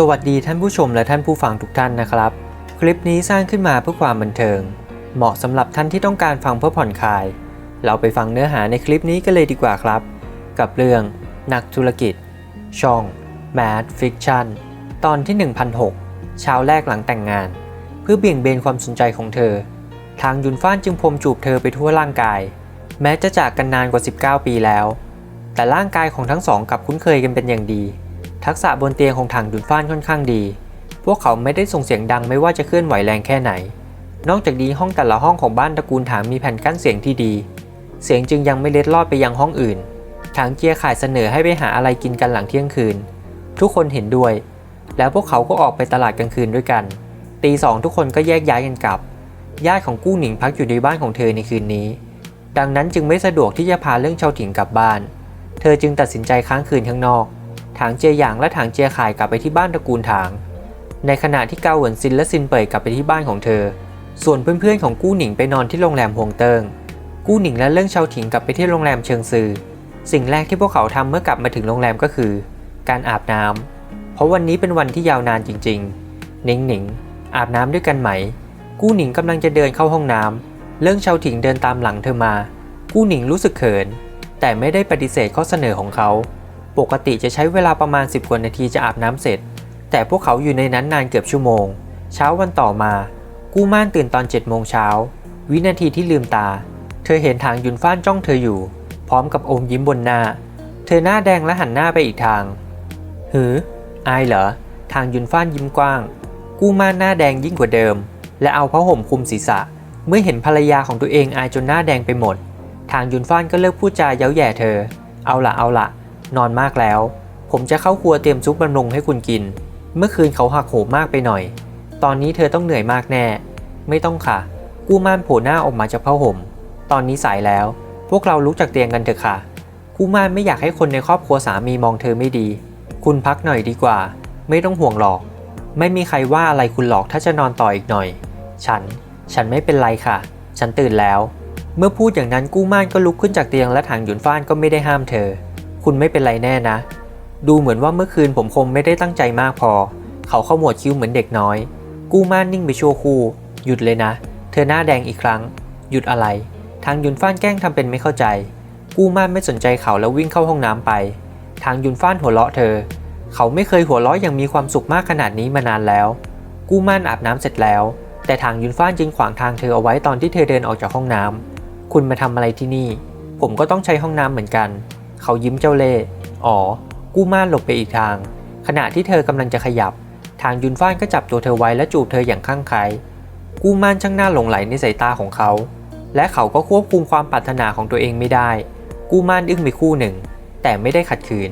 สวัสดีท่านผู้ชมและท่านผู้ฟังทุกท่านนะครับ คลิปนี้สร้างขึ้นมาเพื่อความบันเทิง เหมาะสำหรับท่านที่ต้องการฟังเพื่อผ่อนคลาย เราไปฟังเนื้อหาในคลิปนี้กันเลยดีกว่าครับ กับเรื่อง นักธุรกิจ ช่อง Mad Fiction ตอนที่ 1006เช้าแรกหลังแต่งงาน เพื่อเบี่ยงเบนความสนใจของเธอ ทางยุนฟ้านจึงพรมจูบเธอไปทั่วร่างกาย แม้จะจากกันนานกว่า 19 ปีแล้ว แต่ร่างกายของทั้งสองกลับคุ้นเคยกันเป็นอย่างดี ทักษะบนเตียงของถังยุนฟ้านค่อนข้างดี พวกเขาไม่ได้ส่งเสียงดังไม่ว่าจะเคลื่อนไหวแรงแค่ไหน นอกจากนี้ห้องแต่ละห้องของบ้านตระกูลถางมีแผ่นกั้นเสียงที่ดี เสียงจึงยังไม่เล็ดลอดไปยังห้องอื่นถางเจียข่ายเสนอให้ไปหาอะไรกินกันหลังเที่ยงคืน ทุกคนเห็นด้วย แล้วพวกเขาก็ออกไปตลาดกลางคืนด้วยกัน ตีสองทุกคนก็แยกย้ายกันกลับ ญาติของกู้หนิงพักอยู่ในบ้านของเธอในคืนนี้ ดังนั้นจึงไม่สะดวกที่จะพาเรื่องชาวถิงกลับบ้าน เธอจึงตัดสินใจค้างคืนข้างนอก ถางเจียหยางและถางเจียข่ายกลับไปที่บ้านตระกูลถาง ในขณะที่เกาเหวินซินและซินเป่ยกลับไปที่บ้านของเธอ ส่วนเพื่อนๆของกู้หนิงไปนอนที่โรงแรมฮวงเติง กู้หนิงและเรื่องเชาถิงกลับไปที่โรงแรมเชิงซือ สิ่งแรกที่พวกเขาทำเมื่อกลับมาถึงโรงแรมก็คือ การอาบน้ำเพราะวันนี้เป็นวันที่ยาวนานจริงๆ หนิงหนิงอาบน้ำด้วยกันไหม กู้หนิงกำลังจะเดินเข้าห้องน้ำเรื่องเชาถิงเดินตามหลังเธอมา กู้หนิงรู้สึกเขิน แต่ไม่ได้ปฏิเสธข้อเสนอของเขา ปกติจะใช้เวลาประมาณ 10 กว่านาทีจะอาบน้ำเสร็จ แต่พวกเขาอยู่ในนั้นนานเกือบชั่วโมง เช้าวันต่อมา กู้ม่านตื่นตอน7โมงเช้า วินาทีที่ลืมตา เธอเห็นทางยุนฟ้านจ้องเธออยู่ พร้อมกับอมยิ้มบนหน้า เธอหน้าแดงและหันหน้าไปอีกทางหือ อายเหรอ ทางยุนฟ้านยิ้มกว้าง กู้ม่านหน้าแดงยิ่งกว่าเดิม และเอาผ้าห่มคลุมศีรษะ เมื่อเห็นภรรยาของตัวเองอายจนหน้าแดงไปหมด ทางยุนฟ้านก็เลิกพูดจาเย้าแย่เธอ เอาละเอาละ นอนมากแล้ว ผมจะเข้าครัวเตรียมซุปบำรุงให้คุณกิน เมื่อคืนเขาหักโหมมากไปหน่อย ตอนนี้เธอต้องเหนื่อยมากแน่ ไม่ต้องค่ะ กู้ม่านโผล่หน้าออกมาจากผ้าห่ม ตอนนี้สายแล้ว พวกเราลุกจากเตียงกันเถอะค่ะ กู้ม่านไม่อยากให้คนในครอบครัวสามีมองเธอไม่ดี คุณพักหน่อยดีกว่า ไม่ต้องห่วงหรอก ไม่มีใครว่าอะไรคุณหรอกถ้าจะนอนต่ออีกหน่อย ฉัน ฉันไม่เป็นไรค่ะ ฉันตื่นแล้ว เมื่อพูดอย่างนั้นกู้ม่านก็ลุกขึ้นจากเตียงและทางหยุนฟ้านก็ไม่ได้ห้ามเธอ คุณไม่เป็นไรแน่นะ ดูเหมือนว่าเมื่อคืนผมคงไม่ได้ตั้งใจมากพอ เขาเข้าหมวดคิ้วเหมือนเด็กน้อย กู้ม่านนิ่งไปชั่วครู่ หยุดเลยนะ เธอหน้าแดงอีกครั้ง หยุดอะไร ทางยุนฟ้านแกล้งทำเป็นไม่เข้าใจ กู้ม่านไม่สนใจเขาแล้ววิ่งเข้าห้องน้ำไป ทางยุนฟ้านหัวเราะเธอ เขาไม่เคยหัวเราะอย่างมีความสุขมากขนาดนี้มานานแล้ว กู้ม่านอาบน้ำเสร็จแล้ว แต่ทางยุนฟ้านจึงขวางทางเธอเอาไว้ตอนที่เธอเดินออกจากห้องน้ำคุณมาทำอะไรที่นี่ ผมก็ต้องใช้ห้องน้ำเหมือนกัน เขายิ้มเจ้าเล่ห์อ๋อ กู้ม่านหลบไปอีกทาง ขณะที่เธอกำลังจะขยับ ทางยุนฟ้านก็จับตัวเธอไว้และจูบเธออย่างข้างใคร กู้ม่านช่างหน้าหลงไหลในสายตาของเขา และเขาก็ควบคุมความปรารถนาของตัวเองไม่ได้ กู้ม่านอึ้งไปคู่หนึ่ง แต่ไม่ได้ขัดขืน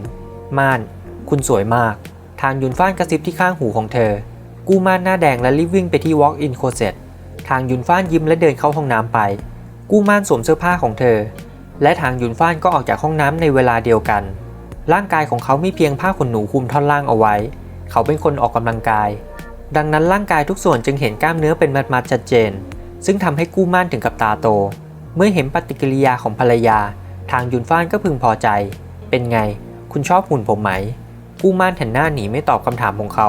ม่าน คุณสวยมาก ทางยุนฟ้านกระซิบที่ข้างหูของเธอ กู้ม่านหน้าแดงและรีบวิ่งไปที่ walk in closet ทางยุนฟ้านยิ้มและเดินเข้าห้องน้ำไป กู้ม่านสวมเสื้อผ้าของเธอ และทางยุนฟ้านก็ออกจากห้องน้ำในเวลาเดียวกัน ร่างกายของเขามีเพียงผ้าขนหนูคลุมท่อนล่างเอาไว้ เขาเป็นคนออกกำลังกาย ดังนั้นร่างกายทุกส่วนจึงเห็นกล้ามเนื้อเป็นมัดๆชัดเจน ซึ่งทำให้กู้ม่านถึงกับตาโต เมื่อเห็นปฏิกิริยาของภรรยา ทางยุนฟ้านก็พึงพอใจ เป็นไง คุณชอบหุ่นผมไหม กู้ม่านหันหน้าหนีไม่ตอบคำถามของเขา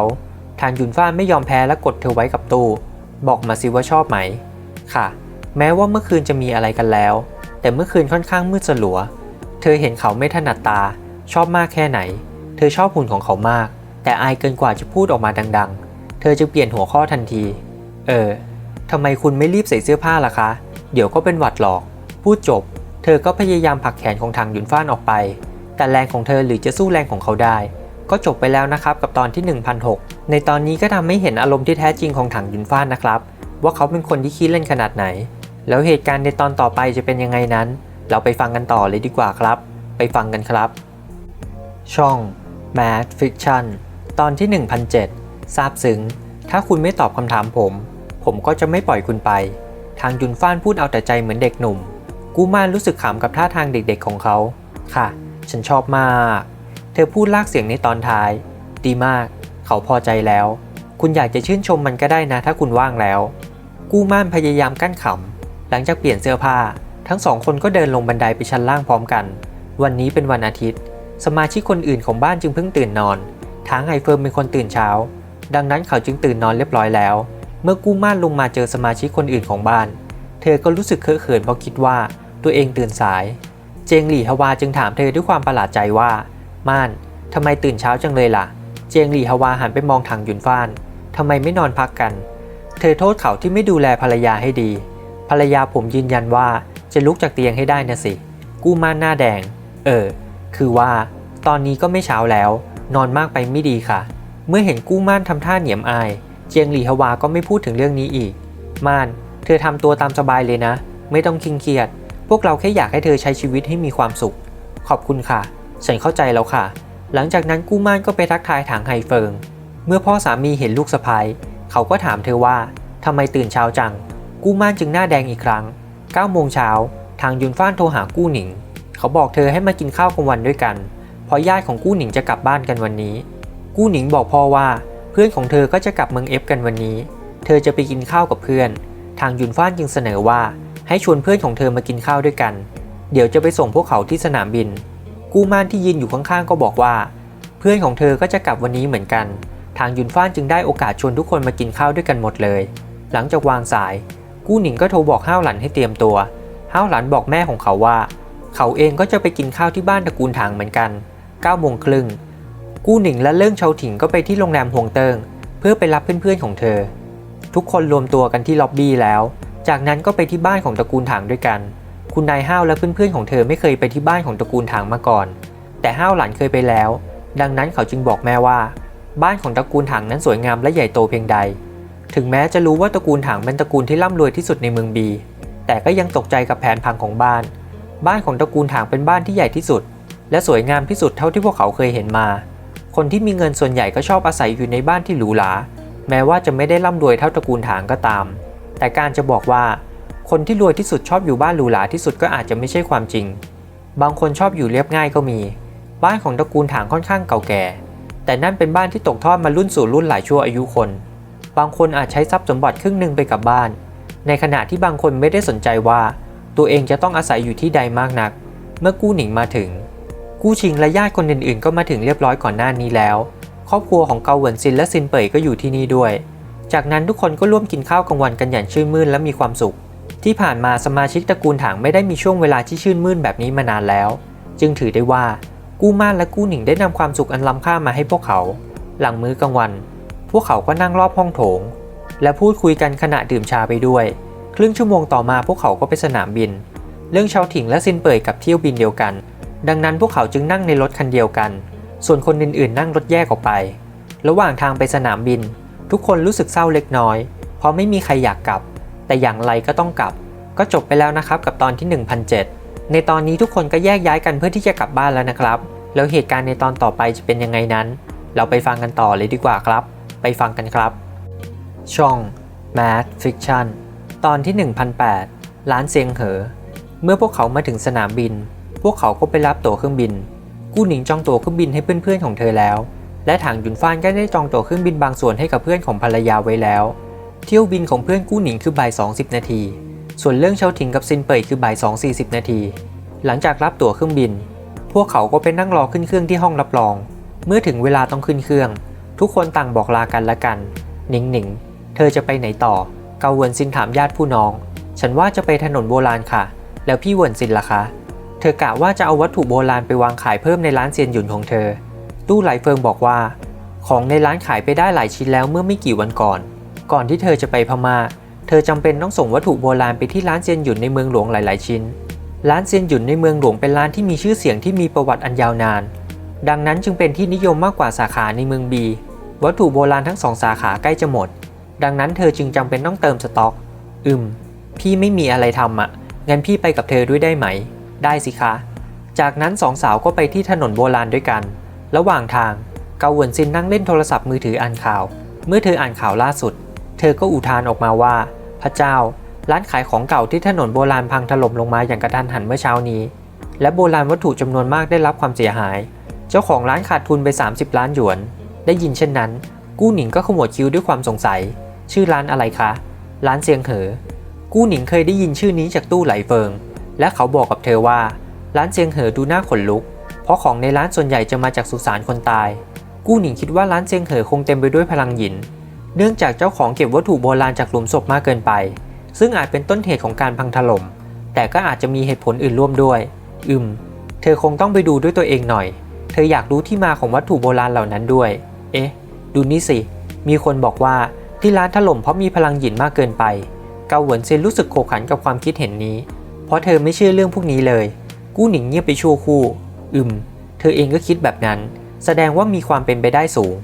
ทางยุนฟ้านไม่ยอมแพ้และกดเธอไว้กับตู้ บอกมาสิว่าชอบไหม ค่ะ แม้ว่าเมื่อคืนจะมีอะไรกันแล้ว แต่เมื่อคืนค่อนข้างมืดสลัว เธอเห็นเขาไม่ถนัดตา ชอบมากแค่ไหน เธอชอบหุ่นของเขามาก แต่อายเกินกว่าจะพูดออกมาดัง ๆ เธอจึงเปลี่ยนหัวข้อทันที เออทำไมคุณไม่รีบใส่เสื้อผ้าล่ะคะ เดี๋ยวก็เป็นหวัดหรอก พูดจบ เธอก็พยายามผลักแขนของทางยุนฟ้านออกไป แต่แรงของเธอหรือจะสู้แรงของเขาได้ ก็จบไปแล้วนะครับกับตอนที่ 1006 ในตอนนี้ก็ทำให้เห็นอารมณ์ที่แท้จริงของถังยุนฟ้านนะครับ ว่าเขาเป็นคนที่ขี้เล่นขนาดไหน แล้วเหตุการณ์ในตอนต่อไปจะเป็นยังไงนั้น เราไปฟังกันต่อเลยดีกว่าครับ ไปฟังกันครับ ช่อง Mad Fiction ตอนที่ 1007ทราบซึ้ง ถ้าคุณไม่ตอบคำถามผม ผมก็จะไม่ปล่อยคุณไป ทางยุนฟ้านพูดเอาแต่ใจเหมือนเด็กหนุ่ม กูมานรู้สึกขำกับท่าทางเด็กๆของเขา ค่ะ ฉันชอบมาก เธอพูดลากเสียงในตอนท้าย ดีมาก เขาพอใจแล้ว คุณอยากจะชื่นชมมันก็ได้นะ ถ้าคุณว่างแล้ว กู้ม่านพยายามกั้นขำ หลังจากเปลี่ยนเสื้อผ้า ทั้งสองคนก็เดินลงบันไดไปชั้นล่างพร้อมกัน วันนี้เป็นวันอาทิตย์ สมาชิกคนอื่นของบ้านจึงเพิ่งตื่นนอน ทางไฮเฟิร์มเป็นคนตื่นเช้า ดังนั้นเขาจึงตื่นนอนเรียบร้อยแล้ว เมื่อกู้ม่านลงมาเจอสมาชิกคนอื่นของบ้าน เธอก็รู้สึกเคอะเขินเพราะคิดว่าตัวเองตื่นสาย เจงหลี่ฮวาจึงถามเธอด้วยความประหลาดใจว่า ม่านทำไมตื่นเช้าจังเลยล่ะ เจงหลี่ฮวาหันไปมองทางหยุนฟ้านทำไมไม่นอนพักกัน เธอโทษเขาที่ไม่ดูแลภรรยาให้ดี ภรรยาผมยืนยันว่าจะลุกจากเตียงให้ได้นะสิ กู้ม่านหน้าแดง เออ คือว่า ตอนนี้ก็ไม่เช้าแล้ว นอนมากไปไม่ดีค่ะ เมื่อเห็นกู้ม่านทำท่าเหนียมอาย เจียงหลี่ฮวาก็ไม่พูดถึงเรื่องนี้อีก ม่าน เธอทำตัวตามสบายเลยนะ ไม่ต้องคิงเครียด พวกเราแค่อยากให้เธอใช้ชีวิตให้มีความสุข ขอบคุณค่ะ ฉันเข้าใจแล้วค่ะ หลังจากนั้นกู้ม่านก็ไปทักทายถางไฮเฟิง เมื่อพ่อสามีเห็นลูกสะพ้ายเขาก็ถามเธอว่าทำไมตื่นเช้าจัง กู้ม่านจึงหน้าแดงอีกครั้ง9โมงเช้าทางยุนฟ้านโทรหากู้หนิง เขาบอกเธอให้มากินข้าวกลางวันด้วยกัน เพราะญาติของกู้หนิงจะกลับบ้านกันวันนี้ กู้หนิงบอกพ่อว่าเพื่อนของเธอก็จะกลับเมืองเอฟกันวันนี้ เธอจะไปกินข้าวกับเพื่อน ทางยุนฟ้านจึงเสนอว่าให้ชวนเพื่อนของเธอมากินข้าวด้วยกัน เดี๋ยวจะไปส่งพวกเขาที่สนามบิน กู้ม่านที่ยืนอยู่ข้างๆก็บอกว่า เพื่อนของเธอก็จะกลับวันนี้เหมือนกัน ทางยุนฟ้านจึงได้โอกาสชวนทุกคนมากินข้าวด้วยกันหมดเลย หลังจากวางสาย กู้หนิงก็โทรบอกห้าวหลันให้เตรียมตัว ห้าวหลันบอกแม่ของเขาว่า เขาเองก็จะไปกินข้าวที่บ้านตระกูลถางเหมือนกัน9โมงครึ่ง กู้หนิงและเลิ่งเชาถิงก็ไปที่โรงแรมฮวงเติง เพื่อไปรับเพื่อนๆของเธอ ทุกคนรวมตัวกันที่ล็อบบี้แล้ว จากนั้นก็ไปที่บ้านของตระกูลถางด้วยกัน คุณนายห้าวและเพื่อนๆของเธอไม่เคยไปที่บ้านของตระกูลถางมาก่อน แต่ห้าวหลันเคยไปแล้ว ดังนั้นเขาจึงบอกแม่ว่า บ้านของตระกูลถางนั้นสวยงามและใหญ่โตเพียงใด ถึงแม้จะรู้ว่าตระกูลถางเป็นตระกูลที่ร่ำรวยที่สุดในเมืองบี แต่ก็ยังตกใจกับแผนพังของบ้าน บ้านของตระกูลถางเป็นบ้านที่ใหญ่ที่สุด และสวยงามที่สุดเท่าที่พวกเขาเคยเห็นมา คนที่มีเงินส่วนใหญ่ก็ชอบอาศัยอยู่ในบ้านที่หรูหรา แม้ว่าจะไม่ได้ร่ำรวยเท่าตระกูลถางก็ตาม แต่การจะบอกว่า คนที่รวยที่สุดชอบอยู่บ้านหรูหราที่สุดก็อาจจะไม่ใช่ความจริง บางคนชอบอยู่เรียบง่ายก็มี บ้านของตระกูลถางค่อนข้างเก่าแก่ แต่นั่นเป็นบ้านที่ตกทอดมารุ่นสู่รุ่นหลายชั่วอายุคน บางคนอาจใช้ทรัพย์สมบัติครึ่งหนึ่งไปกับบ้าน ในขณะที่บางคนไม่ได้สนใจว่า ตัวเองจะต้องอาศัยอยู่ที่ใดมากนัก เมื่อกู้หนิงมาถึง กู้ชิงและญาติคนอื่นๆ ก็มาถึงเรียบร้อยก่อนหน้านี้แล้ว ครอบครัวของเกาเหวินซินและซินเป่ยก็อยู่ที่นี่ด้วย จากนั้นทุกคนก็ร่วมกินข้าวกลางวันกันอย่างชื่นมื่นและมีความสุข ที่ผ่านมาสมาชิกตระกูลถางไม่ได้มีช่วงเวลาที่ชื่นมื่นแบบนี้มานานแล้ว จึงถือได้ว่ากู้ม่านและกู้หนิงได้นำความสุขอันล้ำค่ามาให้พวกเขา หลังมื้อกลางวัน พวกเขาก็นั่งรอบห้องโถง และพูดคุยกันขณะดื่มชาไปด้วย ครึ่งชั่วโมงต่อมาพวกเขาก็ไปสนามบิน เรื่องชาวถิงและซินเปยกับเที่ยวบินเดียวกัน ดังนั้นพวกเขาจึงนั่งในรถคันเดียวกัน ส่วนคนอื่นๆ นั่งรถแยกออกไป ระหว่างทางไปสนามบิน ทุกคนรู้สึกเศร้าเล็กน้อย เพราะไม่มีใครอยากกลับ แต่อย่างไรก็ต้องกลับ ก็จบไปแล้วนะครับกับตอนที่ 1007 ในตอนนี้ทุกคนก็แยกย้ายกันเพื่อที่จะกลับบ้านแล้วนะครับ แล้วเหตุการณ์ในตอนต่อไปจะเป็นยังไงนั้น เราไปฟังกันต่อเลยดีกว่าครับ ฟังกันครับ ช่อง Mad Fiction ตอนที่ 1008ร้านเซียงเหอ เมื่อพวกเขามาถึงสนามบิน พวกเขาก็ไปรับตั๋วเครื่องบิน กู้หนิงจองตั๋วเครื่องบินให้เพื่อนๆของเธอแล้ว และถางหยุนฟ้านก็ได้จองตั๋วเครื่องบินบางส่วนให้กับเพื่อนของภรรยาไว้แล้ว เที่ยวบินของเพื่อนกู้หนิงคือบ่าย20นาที ส่วนเรื่องเชาถิงกับซินเป่ยคือบ่าย2 40นาที หลังจากรับตั๋วเครื่องบิน พวกเขาก็ไปนั่งรอขึ้นเครื่องที่ห้องรับรอง เมื่อถึงเวลาต้องขึ้นเครื่อง ทุกคนต่างบอกลากันละกัน หนิงหนิง เธอจะไปไหนต่อ เกาเวินซินถามญาติผู้น้อง ฉันว่าจะไปถนนโบราณค่ะ แล้วพี่เวินซินล่ะคะ เธอกะว่าจะเอาวัตถุโบราณไปวางขายเพิ่มในร้านเซียนหยุนของเธอ ตู้ไหลเฟิงบอกว่า ของในร้านขายไปได้หลายชิ้นแล้วเมื่อไม่กี่วันก่อน ก่อนที่เธอจะไปพมา่า เธอจำเป็นต้องส่งวัตถุโบราณไปที่ร้านเซียนหยุนในเมืองหลวงหลายๆ ชิ้น ร้านเซียนหยุนในเมืองหลวงเป็นร้านที่มีชื่อเสียงที่มีประวัติอันยาวนาน ดังนั้นจึงเป็นที่นิยมมากกว่าสาขาในเมืองบี วัตถุโบราณทั้งสองสาขาใกล้จะหมด ดังนั้นเธอจึงจำเป็นต้องเติมสต็อก อืม พี่ไม่มีอะไรทำอะ่ะ งั้นพี่ไปกับเธอด้วยได้ไหม ได้สิคะ จากนั้นสองสาวก็ไปที่ถนนโบราณด้วยกัน ระหว่างทางเกาหวนซินนั่งเล่นโทรศัพท์มือถืออ่านข่าว เมื่อเธออ่านข่าวล่าสุด เธอก็อุทานออกมาว่า พระเจ้า ร้านขายของเก่าที่ถนนโบราณพังถล่มลงมาอย่างกระทันหันเมื่อเช้านี้ และโบราณวัตถุจำนวนมากได้รับความเสียหาย เจ้าของร้านขาดทุนไป 30 ล้านหยวน ได้ยินเช่นนั้น กู้หนิงก็ขมวดคิ้วด้วยความสงสัย ชื่อร้านอะไรคะ ร้านเซียงเหอ กู้หนิงเคยได้ยินชื่อนี้จากตู้ไหลเฟิง และเขาบอกกับเธอว่า ร้านเซียงเหอดูน่าขนลุก เพราะของในร้านส่วนใหญ่จะมาจากสุสานคนตาย กู้หนิงคิดว่าร้านเซียงเหอคงเต็มไปด้วยพลังหยิน เนื่องจากเจ้าของเก็บวัตถุโบราณจากหลุมศพมากเกินไป ซึ่งอาจเป็นต้นเหตุของการพังถล่ม แต่ก็อาจจะมีเหตุผลอื่นร่วมด้วย อืม เธอคงต้องไปดูด้วยตัวเองหน่อยเธออยากรู้ที่มาของวัตถุโบราณเหล่านั้นด้วย อ๊ะ ดูนี่สิ มีคนบอกว่าที่ร้านถล่มเพราะมีพลังหยินมากเกินไป เกาหวนเซนรู้สึกโขกขันกับความคิดเห็นนี้ เพราะเธอไม่เชื่อเรื่องพวกนี้เลย กู้หนิงเงียบไปชั่วคู่อืมเธอเองก็คิดแบบนั้น แสดงว่ามีความเป็นไปได้สูง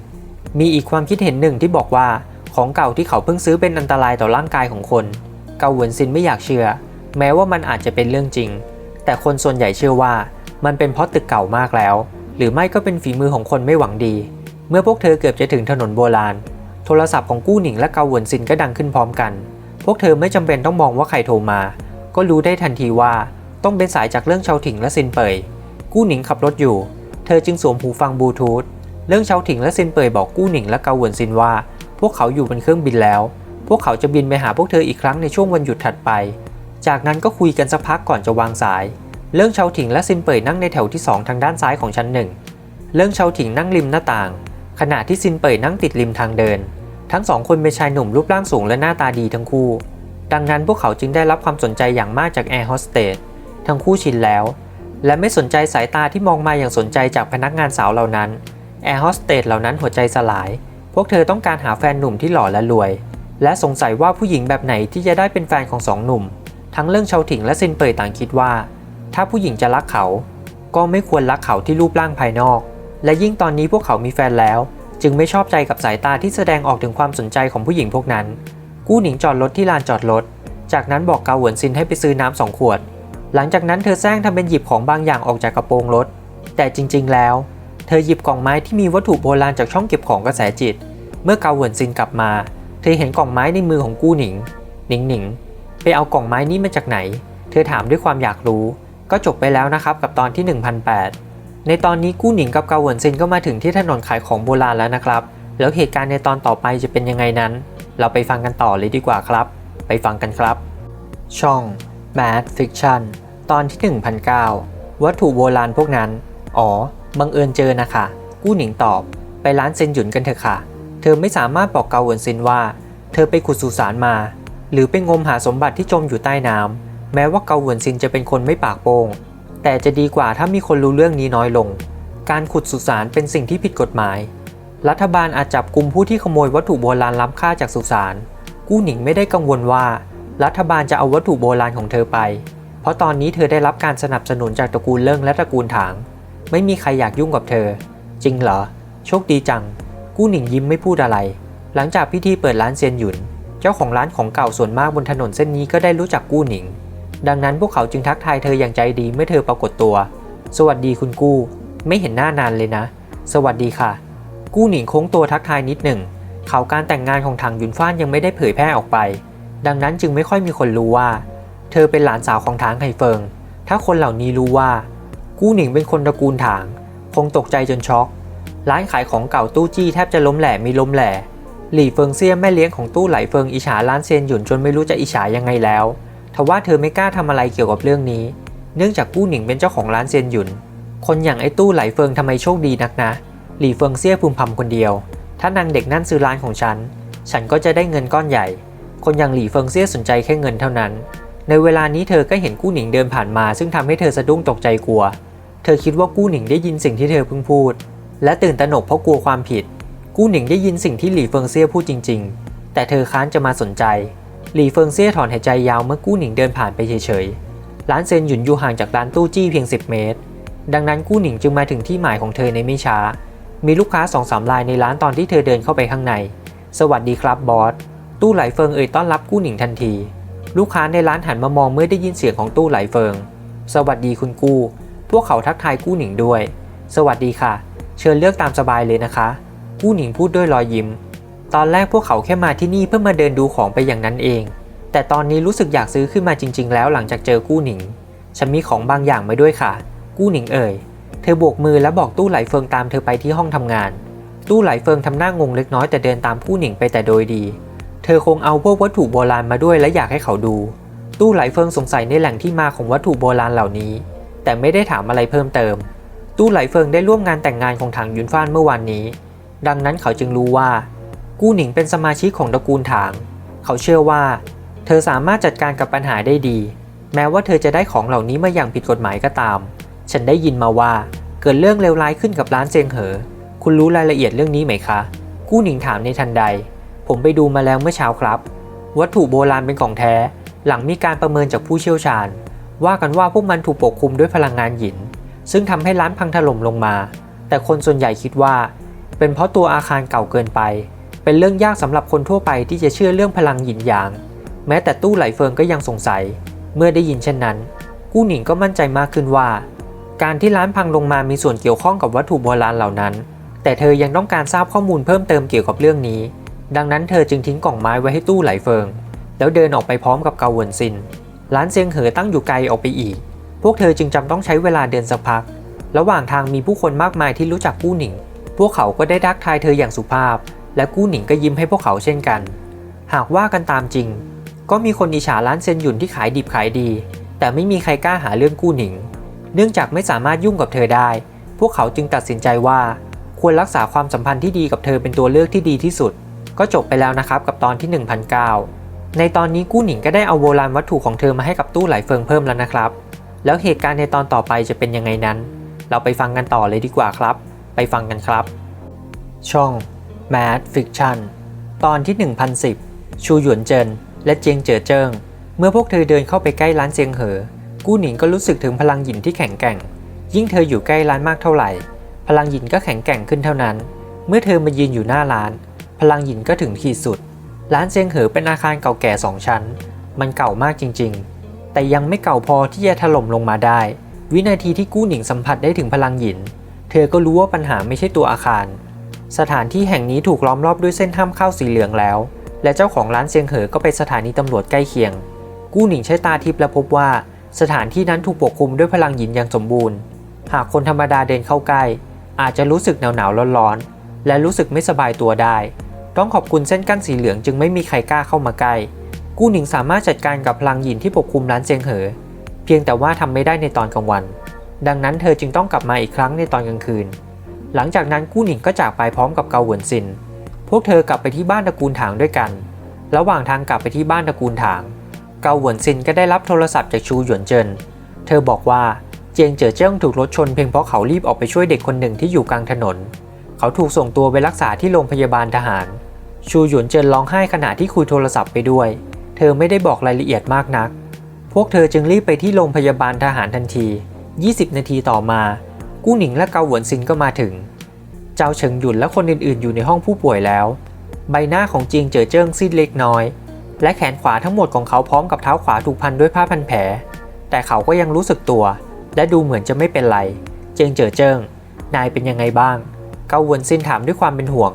มีอีกความคิดเห็นหนึ่งที่บอกว่าของเก่าที่เขาเพิ่งซื้อเป็นอันตรายต่อร่างกายของคน เกาหวนซินไม่อยากเชื่อ แม้ว่ามันอาจจะเป็นเรื่องจริง แต่คนส่วนใหญ่เชื่อว่ามันเป็นเพราะตึกเก่ามากแล้ว หรือไม่ก็เป็นฝีมือของคนไม่หวังดี มื่อพวกเธอเกือบจะถึงถนนโบราณ โทรศัพท์ของกู้หนิงและเกาหวนซินก็ดังขึ้นพร้อมกัน พวกเธอไม่จำเป็นต้องมองว่าใครโทรมา ก็รู้ได้ทันทีว่าต้องเป็นสายจากเรื่องเชาถิงและซินเปยกู้หนิงขับรถอยู่ เธอจึงสวมหูฟังบลูทูธ เรื่องเชาถิงและซินเปยบอกกู้หนิงและเกาหวนซินว่า พวกเขาอยู่บนเครื่องบินแล้ว พวกเขาจะบินไปหาพวกเธออีกครั้งในช่วงวันหยุดถัดไป จากนั้นก็คุยกันสักพักก่อนจะวางสาย เรื่องเชาถิงและซินเปยนั่งในแถวที่สองทางด้านซ้ายของชั้นหนึ่ง เรื่องเชาถิงนั่งริมหน้าต่าง ขณะที่ซินเปยนั่งติดริมทางเดิน ทั้งสองคนเป็นชายหนุ่มรูปร่างสูงและหน้าตาดีทั้งคู่ ดังนั้นพวกเขาจึงได้รับความสนใจอย่างมากจากแอร์โฮสเตสทั้งคู่ชินแล้ว และไม่สนใจสายตาที่มองมาอย่างสนใจจากพนักงานสาวเหล่านั้นแอร์โฮสเตสเหล่านั้นหัวใจสลาย พวกเธอต้องการหาแฟนหนุ่มที่หล่อและรวย และสงสัยว่าผู้หญิงแบบไหนที่จะได้เป็นแฟนของสองหนุ่ม ทั้งเรื่องชาวถิงและซินเปยต่างคิดว่า ถ้าผู้หญิงจะรักเขา ก็ไม่ควรรักเขาที่รูปร่างภายนอก และยิ่งตอนนี้พวกเขามีแฟนแล้ว จึงไม่ชอบใจกับสายตาที่แสดงออกถึงความสนใจของผู้หญิงพวกนั้น กู้หนิงจอดรถที่ลานจอดรถ จากนั้นบอกเกาหวนซินให้ไปซื้อน้ำสองขวด หลังจากนั้นเธอแซงทำเป็นหยิบของบางอย่างออกจากกระโปรงรถ แต่จริง ๆ แล้ว เธอหยิบกล่องไม้ที่มีวัตถุโบราณจากช่องเก็บของกระแสจิต เมื่อเกาหวนซินกลับมา เธอเห็นกล่องไม้ในมือของกู้หนิง หนิงหนิงไปเอากล่องไม้นี้มาจากไหน เธอถามด้วยความอยากรู้ ก็จบไปแล้วนะครับกับตอนที่ 1008 ในตอนนี้กู้หนิงกับเกาเหวินซินก็มาถึงที่ถนนขายของโบราณแล้วนะครับ แล้วเหตุการณ์ในตอนต่อไปจะเป็นยังไงนั้น เราไปฟังกันต่อเลยดีกว่าครับ ไปฟังกันครับ ช่อง Mad Fiction ตอนที่ 1009 วัตถุโบราณพวกนั้น อ๋อ บังเอิญเจอนะคะ กู้หนิงตอบ ไปร้านเซนหยุนกันเถอะค่ะ เธอไม่สามารถบอกเกาเหวินซินว่า เธอไปขุดสุสานมา หรือไปงมหาสมบัติที่จมอยู่ใต้น้ำแม้ว่าเกาเหวินซินจะเป็นคนไม่ปากโป้ง แต่จะดีกว่าถ้ามีคนรู้เรื่องนี้น้อยลง การขุดสุสานเป็นสิ่งที่ผิดกฎหมาย รัฐบาลอาจจับกลุ่มผู้ที่ขโมยวัตถุโบราณล้ำค่าจากสุสาน กู้หนิงไม่ได้กังวลว่า รัฐบาลจะเอาวัตถุโบราณของเธอไป เพราะตอนนี้เธอได้รับการสนับสนุนจากตระกูลเลิ่งและตระกูลถาง ไม่มีใครอยากยุ่งกับเธอ จริงเหรอ โชคดีจัง กู้หนิงยิ้มไม่พูดอะไร หลังจากพิธีเปิดร้านเซียนหยุน เจ้าของร้านของเก่าส่วนมากบนถนนเส้นนี้ก็ได้รู้จักกู้หนิง ดังนั้นพวกเขาจึงทักทายเธออย่างใจดีเมื่อเธอปรากฏตัว สวัสดีคุณกู้ ไม่เห็นหน้านานเลยนะ สวัสดีค่ะ กู้หนิงโค้งตัวทักทายนิดหนึ่งข่าวการแต่งงานของถังหยุนฟ้านยังไม่ได้เผยแพร่ออกไป ดังนั้นจึงไม่ค่อยมีคนรู้ว่า เธอเป็นหลานสาวของถางไห่เฟิง ถ้าคนเหล่านี้รู้ว่า กู้หนิงเป็นคนตระกูลถาง คงตกใจจนช็อก ร้านขายของเก่าตู้จี้แทบจะล้มแหล่มีล้มแหล่หลี่เฟิงเซี่ยแม่เลี้ยงของตู้ไหลเฟิงอิจฉาร้านเซียนหยุนจนไม่รู้จะอิจฉายังไงแล้ว ทว่าเธอไม่กล้าทำอะไรเกี่ยวกับเรื่องนี้ เนื่องจากกู้หนิงเป็นเจ้าของร้านเซียนหยุน คนอย่างไอ้ตู้ไหลเฟิงทำไมโชคดีนักนะ หลี่เฟิงเซี่ยพึมพำคนเดียว ถ้านางเด็กนั่นซื้อร้านของฉัน ฉันก็จะได้เงินก้อนใหญ่ คนอย่างหลี่เฟิงเซี่ยสนใจแค่เงินเท่านั้น ในเวลานี้เธอก็เห็นกู้หนิงเดินผ่านมา ซึ่งทำให้เธอสะดุ้งตกใจกลัว เธอคิดว่ากู้หนิงได้ยินสิ่งที่เธอเพิ่งพูด และตื่นตระหนกเพราะกลัวความผิด กู้หนิงได้ยินสิ่งที่หลี่เฟิงเซี่ยพูดจริง ๆ แต่เธอค้านจะมาสนใจ หลี่เฟิงเซี่ยถอนหายใจยาวเมื่อกู้หนิงเดินผ่านไปเฉยๆ ร้านเซนหยุนอยู่ห่างจากร้านตู้จี้เพียง 10 เมตร ดังนั้นกู้หนิงจึงมาถึงที่หมายของเธอในไม่ช้า มีลูกค้าสองสามรายในร้านตอนที่เธอเดินเข้าไปข้างใน สวัสดีครับบอส ตู้ไหลเฟิงเอ่ยต้อนรับกู้หนิงทันที ลูกค้าในร้านหันมามองเมื่อได้ยินเสียงของตู้ไหลเฟิง สวัสดีคุณกู้ พวกเขาทักทายกู้หนิงด้วย สวัสดีค่ะ เชิญเลือกตามสบายเลยนะคะ กู้หนิงพูดด้วยรอยยิ้ม ตอนแรกพวกเขาแค่มาที่นี่เพื่อมาเดินดูของไปอย่างนั้นเอง แต่ตอนนี้รู้สึกอยากซื้อขึ้นมาจริง ๆ แล้วหลังจากเจอกู้หนิง ฉันมีของบางอย่างมาด้วยค่ะ กู้หนิงเอ่ย เธอโบกมือและบอกตู้ไหลเฟิงตามเธอไปที่ห้องทำงาน ตู้ไหลเฟิงทำหน้างงเล็กน้อยแต่เดินตามกู้หนิงไปแต่โดยดี เธอคงเอาพวกวัตถุโบราณมาด้วยและอยากให้เขาดู ตู้ไหลเฟิงสงสัยในแหล่งที่มาของวัตถุโบราณเหล่านี้ แต่ไม่ได้ถามอะไรเพิ่มเติม ตู้ไหลเฟิงได้ร่วมงานแต่งงานของถังยุนฟ้านเมื่อวานนี้ ดังนั้นเขาจึงรู้ว่า กู้หนิงเป็นสมาชิกของตระกูลถาง เขาเชื่อว่า เธอสามารถจัดการกับปัญหาได้ดี แม้ว่าเธอจะได้ของเหล่านี้มาอย่างผิดกฎหมายก็ตาม ฉันได้ยินมาว่าเกิดเรื่องเลวร้ายขึ้นกับร้านเซียงเหอ คุณรู้รายละเอียดเรื่องนี้ไหมคะ กู้หนิงถามในทันใด ผมไปดูมาแล้วเมื่อเช้าครับ วัตถุโบราณเป็นของแท้ หลังมีการประเมินจากผู้เชี่ยวชาญ ว่ากันว่าพวกมันถูกปกคลุมด้วยพลังงานหยิน ซึ่งทำให้ร้านพังถล่มลงมา แต่คนส่วนใหญ่คิดว่า เป็นเพราะตัวอาคารเก่าเกินไป เป็นเรื่องยากสำหรับคนทั่วไปที่จะเชื่อเรื่องพลังหยินหยาง แม้แต่ตู้ไหลเฟิงก็ยังสงสัย เมื่อได้ยินเช่นนั้น กู้หนิงก็มั่นใจมากขึ้นว่า การที่ร้านพังลงมามีส่วนเกี่ยวข้องกับวัตถุโบราณเหล่านั้น แต่เธอยังต้องการทราบข้อมูลเพิ่มเติมเกี่ยวกับเรื่องนี้ ดังนั้นเธอจึงทิ้งกล่องไม้ไว้ให้ตู้ไหลเฟิง แล้วเดินออกไปพร้อมกับเกาเวินซิน ร้านเซียงเหอตั้งอยู่ไกลออกไปอีก พวกเธอจึงจำต้องใช้เวลาเดินสักพัก ระหว่างทางมีผู้คนมากมายที่รู้จักกู้หนิง พวกเขาก็ได้ทักทายเธออย่างสุภาพ และกู้หนิงก็ยิ้มให้พวกเขาเช่นกัน หากว่ากันตามจริง ก็มีคนอิจฉาร้านเซนหยุนที่ขายดิบขายดี แต่ไม่มีใครกล้าหาเรื่องกู้หนิง เนื่องจากไม่สามารถยุ่งกับเธอได้ พวกเขาจึงตัดสินใจว่า ควรรักษาความสัมพันธ์ที่ดีกับเธอเป็นตัวเลือกที่ดีที่สุด ก็จบไปแล้วนะครับกับตอนที่ 1009 ในตอนนี้กู้หนิงก็ได้เอาโบราณวัตถุของเธอมาให้กับตู้ไหลเฟิงเพิ่มแล้วนะครับ แล้วเหตุการณ์ในตอนต่อไปจะเป็นยังไงนั้น เราไปฟังกันต่อเลยดีกว่าครับ ไปฟังกันครับ ช่อง Mad Fiction ตอนที่ 1010 ชูหยวนเจิน และเจียงเจ๋อเจิง เมื่อพวกเธอเดินเข้าไปใกล้ร้านเจียงเหอ กู้หนิงก็รู้สึกถึงพลังหยินที่แข็งแกร่ง ยิ่งเธออยู่ใกล้ร้านมากเท่าไหร่ พลังหยินก็แข็งแกร่งขึ้นเท่านั้น เมื่อเธอมายืนอยู่หน้าร้าน พลังหยินก็ถึงขีดสุด ร้านเจียงเหอเป็นอาคารเก่าแก่สองชั้น มันเก่ามากจริง ๆ แต่ยังไม่เก่าพอที่จะถล่มลงมาได้ วินาทีที่กู้หนิงสัมผัสได้ถึงพลังหยิน เธอก็รู้ว่าปัญหาไม่ใช่ตัวอาคาร สถานที่แห่งนี้ถูกล้อมรอบด้วยเส้นห้ามเข้าสีเหลืองแล้ว และเจ้าของร้านเซียงเหอก็เป็นสถานีตำรวจใกล้เคียง กู้หนิงใช้ตาทิพย์และพบว่า สถานที่นั้นถูกปกคลุมด้วยพลังหยินอย่างสมบูรณ์ หากคนธรรมดาเดินเข้าใกล้ อาจจะรู้สึกหนาวหนาวๆร้อนๆและรู้สึกไม่สบายตัวได้ ต้องขอบคุณเส้นกั้นสีเหลืองจึงไม่มีใครกล้าเข้ามาใกล้กู้หนิงสามารถจัดการกับพลังหยินที่ปกคลุมร้านเซียงเหอ เพียงแต่ว่าทำไม่ได้ในตอนกลางวัน ดังนั้นเธอจึงต้องกลับมาอีกครั้งในตอนกลางคืน หลังจากนั้นกู้หนิงก็จากไปพร้อมกับเกาหวนซิน พวกเธอกลับไปที่บ้านตระกูลถางด้วยกัน ระหว่างทางกลับไปที่บ้านตระกูลถาง เกาหวนซินก็ได้รับโทรศัพท์จากชูหยวนเจิน เธอบอกว่าเจียงเจ๋อเจิ้งถูกรถชนเพียงเพราะเขารีบออกไปช่วยเด็กคนหนึ่งที่อยู่กลางถนน เขาถูกส่งตัวไปรักษาที่โรงพยาบาลทหาร ชูหยวนเจินร้องไห้ขณะที่คุยโทรศัพท์ไปด้วย เธอไม่ได้บอกรายละเอียดมากนัก พวกเธอจึงรีบไปที่โรงพยาบาลทหารทันที 20 นาทีต่อมา กู้หนิงและเกาหวนซินก็มาถึง เจ้าเฉิงหยุนและคนอื่นๆ อยู่ในห้องผู้ป่วยแล้ว ใบหน้าของจีงเจ๋อเจิ้งซีดเล็กน้อย และแขนขวาทั้งหมดของเขาพร้อมกับเท้าขวาถูกพันด้วยผ้าพันแผล แต่เขาก็ยังรู้สึกตัว และดูเหมือนจะไม่เป็นไร เจียงเจ๋อเจิ้งนายเป็นยังไงบ้าง เกาหวนซินถามด้วยความเป็นห่วง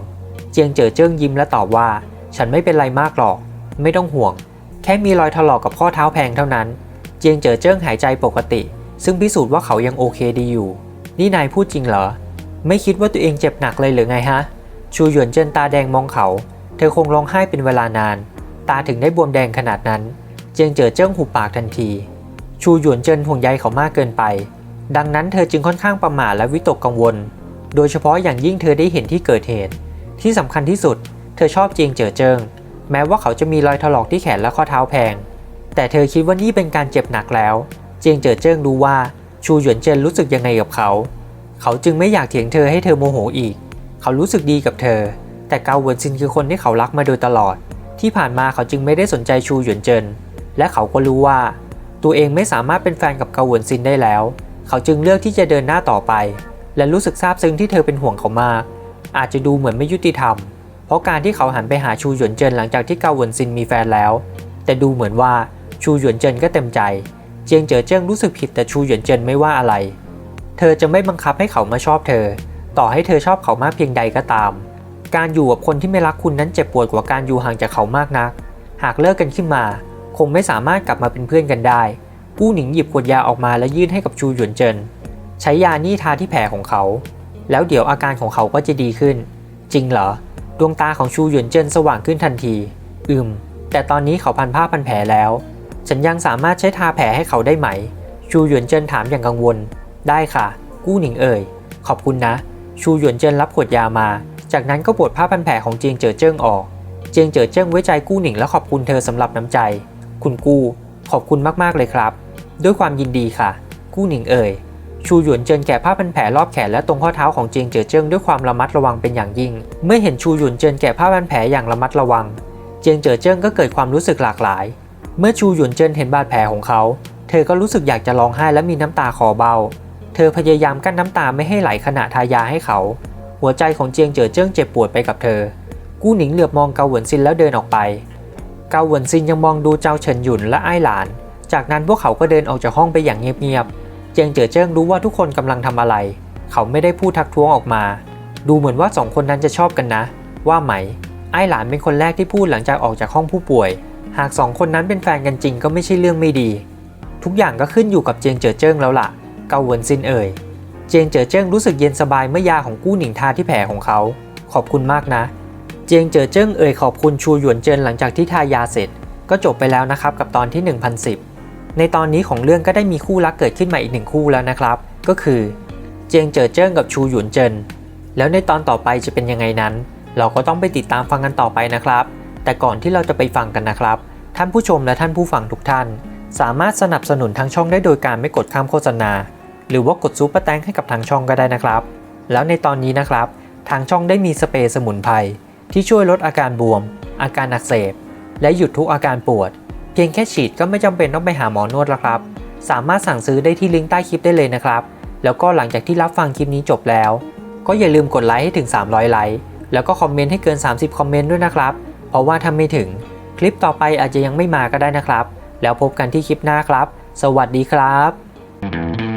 เจียงเจ๋อเจิ้งยิ้มและตอบว่า ฉันไม่เป็นไรมากหรอก ไม่ต้องห่วง แค่มีรอยถลอกกับข้อเท้าแพงเท่านั้น เจียงเจ๋อเจิ้งหายใจปกติ ซึ่งพิสูจน์ว่าเขายังโอเคดีอยู่ นี่นายพูดจริงเหรอ ไม่คิดว่าตัวเองเจ็บหนักเลยหรือไงฮะ ชูหยวนเจินตาแดงมองเขา เธอคงร้องไห้เป็นเวลานาน ตาถึงได้บวมแดงขนาดนั้น เจียงเจ๋อเจิ้งหุบปากทันที ชูหยวนเจินห่วงใยเขามากเกินไป ดังนั้นเธอจึงค่อนข้างประหม่าและวิตกกังวล โดยเฉพาะอย่างยิ่งเธอได้เห็นที่เกิดเหตุ ที่สำคัญที่สุด เธอชอบเจียงเจ๋อเจิ้งแม้ว่าเขาจะมีรอยถลอกที่แขนและข้อเท้าแพง แต่เธอคิดว่านี่เป็นการเจ็บหนักแล้ว เจียงเจ๋อเจิ้งรู้ว่า ชูหยวนเจินรู้สึกยังไงกับเขา เขาจึงไม่อยากเถียงเธอให้เธอโมโหอีก เขารู้สึกดีกับเธอ แต่เกาเหวินซินคือคนที่เขารักมาโดยตลอด ที่ผ่านมาเขาจึงไม่ได้สนใจชูหยวนเจิน และเขาก็รู้ว่า ตัวเองไม่สามารถเป็นแฟนกับเกาเหวินซินได้แล้ว เขาจึงเลือกที่จะเดินหน้าต่อไป และรู้สึกซาบซึ้งที่เธอเป็นห่วงเขามาก อาจจะดูเหมือนไม่ยุติธรรม เพราะการที่เขาหันไปหาชูหยวนเจินหลังจากที่เกาเหวินซินมีแฟนแล้ว แต่ดูเหมือนว่าชูหยวนเจินก็เต็มใจ เจียงเจ๋อเจิ้งรู้สึกผิดแต่ชูหยวนเจินไม่ว่าอะไร เธอจะไม่บังคับให้เขามาชอบเธอ ต่อให้เธอชอบเขามากเพียงใดก็ตาม การอยู่กับคนที่ไม่รักคุณนั้นเจ็บปวดกว่าการอยู่ห่างจากเขามากนัก หากเลิกกันขึ้นมา คงไม่สามารถกลับมาเป็นเพื่อนกันได้กู้หนิงหยิบขวดยาออกมาและยื่นให้กับชูหยวนเจิน ใช้ยานี่ทาที่แผลของเขา แล้วเดี๋ยวอาการของเขาก็จะดีขึ้น จริงเหรอ ดวงตาของชูหยวนเจินสว่างขึ้นทันที อืม แต่ตอนนี้เขาพันผ้าพันแผลแล้ว ฉันยังสามารถใช้ทาแผลให้เขาได้ไหม ชูหยวนเจินถามอย่างกังวล ได้ค่ะ กู้หนิงเอ่ย ขอบคุณนะ ชูหยวนเจินรับขวดยามา จากนั้นก็ปลดผ้าพันแผลของเจียงเจ๋อเจิ้งออก เจียงเจ๋อเจิ้งไว้ใจกู้หนิงและขอบคุณเธอสำหรับน้ำใจ คุณกู้ ขอบคุณมากๆเลยครับ ด้วยความยินดีค่ะ กู้หนิงเอ่ย ชูหยวนเจินแกะผ้าพันแผลรอบแขนและตรงข้อเท้าของเจียงเจ๋อเจิ้งด้วยความระมัดระวังเป็นอย่างยิ่ง เมื่อเห็นชูหยวนเจินแกะผ้าพันแผลอย่างระมัดระวัง เจียงเจ๋อเจิ้งก็เกิดความรู้สึกหลากหลาย เมื่อชูหยวนเจินเห็นบาดแผลของเขา เธอก็รู้สึกอยากจะร้องไห้และมีน้ำตาคอเบา เธอพยายามกั้นน้ำตาไม่ให้ไหลขณะทายาให้เขา หัวใจของเจียงเจ๋อเจิ้งเจ็บปวดไปกับเธอ กู้หนิงเหลือบมองเกาเหวินซินแล้วเดินออกไป เกาเหวินซินยังมองดูเจ้าเฉินหยุนและไอ้หลาน จากนั้นพวกเขาก็เดินออกจากห้องไปอย่างเงียบๆ เจียงเจ๋อเจิ้งรู้ว่าทุกคนกำลังทำอะไร เขาไม่ได้พูดทักท้วงออกมา ดูเหมือนว่าสองคนนั้นจะชอบกันนะ ว่าไหม ไอ้หลานเป็นคนแรกที่พูดหลังจากออกจากห้องผู้ป่วย หากสองคนนั้นเป็นแฟนกันจริงก็ไม่ใช่เรื่องไม่ดี ทุกอย่างก็ขึ้นอยู่กับเจียงเจ๋อเจิ้งแล้วล่ะ เกาเหวินซินเอ่ย เจียงเจ๋อเจิ้งรู้สึกเย็นสบายเมื่อยาของกู้หนิงทาที่แผลของเขา ขอบคุณมากนะ เจียงเจ๋อเจิ้งเอ่ยขอบคุณชูหยวนเจินหลังจากที่ทายาเสร็จ ก็จบไปแล้วนะครับกับตอนที่ 1010 ในตอนนี้ของเรื่องก็ได้มีคู่รักเกิดขึ้นมาอีกหนึ่งคู่แล้วนะครับ ก็คือ เจียงเจ๋อเจิ้งกับชูหยวนเจิน แล้วในตอนต่อไปจะเป็นยังไงนั้น เราก็ต้องไปติดตามฟังกันต่อไปนะครับ แต่ก่อนที่เราจะไปฟังกันนะครับ ท่านผู้ชมและท่านผู้ฟังทุกท่าน สามารถสนับสนุนทางช่องได้โดยการไม่กดข้ามโฆษณา หรือว่ากดซูเปอร์แตงให้กับทางช่องก็ได้นะครับ แล้วในตอนนี้นะครับ ทางช่องได้มีสเปรย์สมุนไพรที่ช่วยลดอาการบวม อาการอักเสบ และหยุดทุกอาการปวด เพียงแค่ฉีดก็ไม่จำเป็นต้องไปหาหมอนวดแล้วครับ สามารถสั่งซื้อได้ที่ลิงก์ใต้คลิปได้เลยนะครับ แล้วก็หลังจากที่รับฟังคลิปนี้จบแล้ว ก็อย่าลืมกดไลค์ให้ถึง 300 ไลค์ แล้วก็คอมเมนต์ให้เกิน 30 คอมเมนต์ด้วยนะครับ เพราะว่าถ้าไม่ถึง คลิปต่อไปอาจจะยังไม่มาก็ได้นะครับ แล้วพบกันที่คลิปหน้าครับ สวัสดีครับ